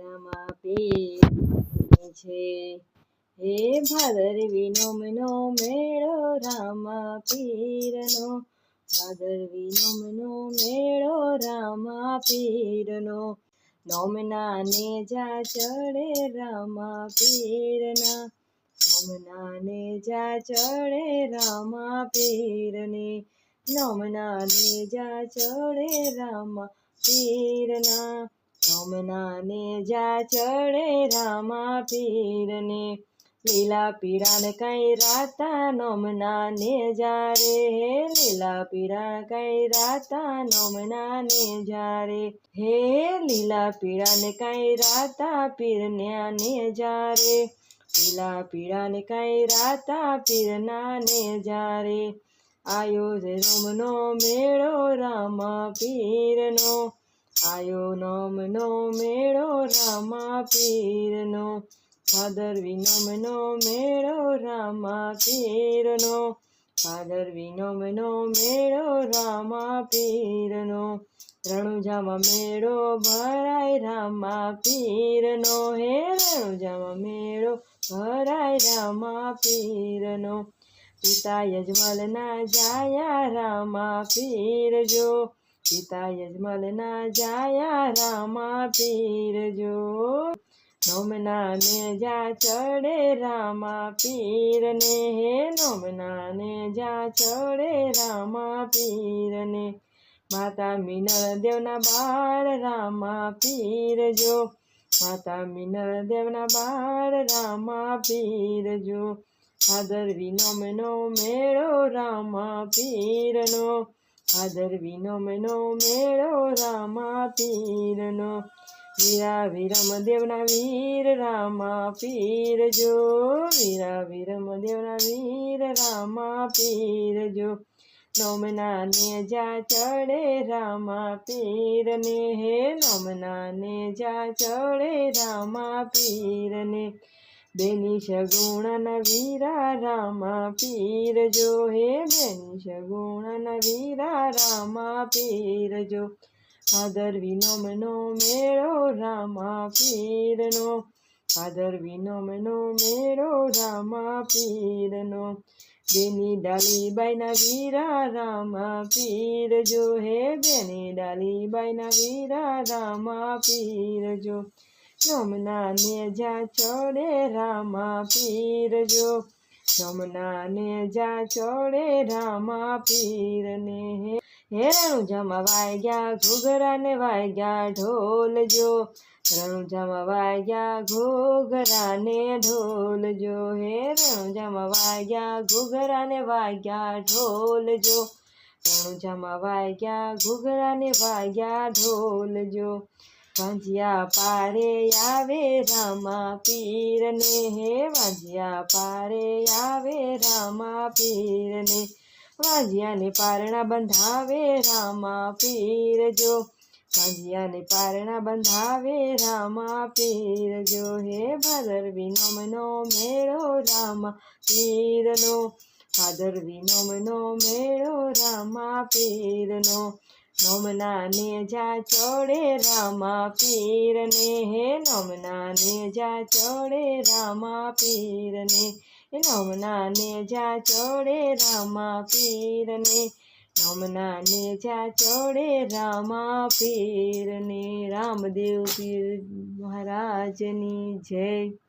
રામા પીર છે હે ભાદરવી નોમનો મેળો રામા પીરનો ભાદરવી નોમનો મેળો રામા પીરનો નોમના ને. જા ચડે રામા પીરના નોમના ને જા ચડે રામા પીરને નોમના ને જા ચડે રામા પીરના નોમના ને જા ચડે રામા પીરને લીલા પીળાને કઈ રાતા નોમના ને જા રે હે લીલા પીરા કઈ રાતા નોમના ને જા રે, હે લીલા પીળાને કઈ રાતા પીરન્યા ને જા રે, લીલા પીળાને કઈ રાતા પીરના ને જા રે, આયો રે રોમનો મેળો રામા પીરનો આયો નોમનો મેળો રામા પીરનો ભાદરવી નોમનો મેળો રામા પીરનો ભાદરવી નોમનો મેળો રામા પીરનો રણુજામાં મેળો ભરાય રામા પીરનો હે રણુજામાં મેળો ભરાય રામા પીરનો પિતા યજમલના જાયા રામા પીરજો પિતા યજમલના જાયા, રામા પીરજો નોમના ને જા ચડે, રામા પીરને. હે નોમના ને જા ચડે, રામા પીરને. માતા મિનળ દેવના બાળ, રામા પીરજો માતા મિનળ દેવના બાળ, રામા પીરજો આદર વિનોમનો મેળો, રામા પીરનો. ભાદરવી નોમનો મેળો રામા પીરનો વીરા વિરમ દેવના વીર રામા પીરજો વીરા વિરમ દેવના વીર રામા પીરજો નોમના ને જા ચડે રામા પીરને હે નોમના ને જા ચડે રામા પીરને બેની સગુણના વીરા રામા પીરજો હે બેની સગુણના વીરા રામા પીરજો આદર નોમનો મેળો, રામા પીરનો. આદર નોમનો મેળો, રામા પીરનો. બેની ડાલીબાઈના વીરા રામા પીરજો હે બેની ડાલીબાઈના વીરા રામા પીરજો નોમના ને જા ચડે રામા પીરજો જમના ને જા ચડે રામા પીરને હે હે રણુજામાં વાગ્યા ઘૂઘરા ને વાગ્યા ઢોલજો રણુજામાં વાગ્યા ઘૂઘરા ને ઢોલજો હે રણુજામાં વાગ્યા ઘૂઘરા ને વાગ્યા ઢોલજો રણુજામાં વાગ્યા ઘૂઘરા ને વાગ્યા ઢોલજો વાંજિયા પારે આવે રામા પીરને. હે વાંજિયા પારે આવે રામા પીરને. વાંજિયાને પારણા બંધાવે રામા પીરજો. વાંજિયાને પારણા બંધાવે રામા પીરજો. હે ભાદરવી નોમનો મેળો રામા પીરનો. ભાદરવી નોમનો મેળો રામા પીરનો. નોમના ને જા ચડે રામા પીરને. હે નોમના ને જા ચડે રામા પીરને. હે નોમના ને જા ચડે રામા પીરને. નોમના ને જા ચડે રામા પીરને. રામદેવ પીર મહારાજની જય.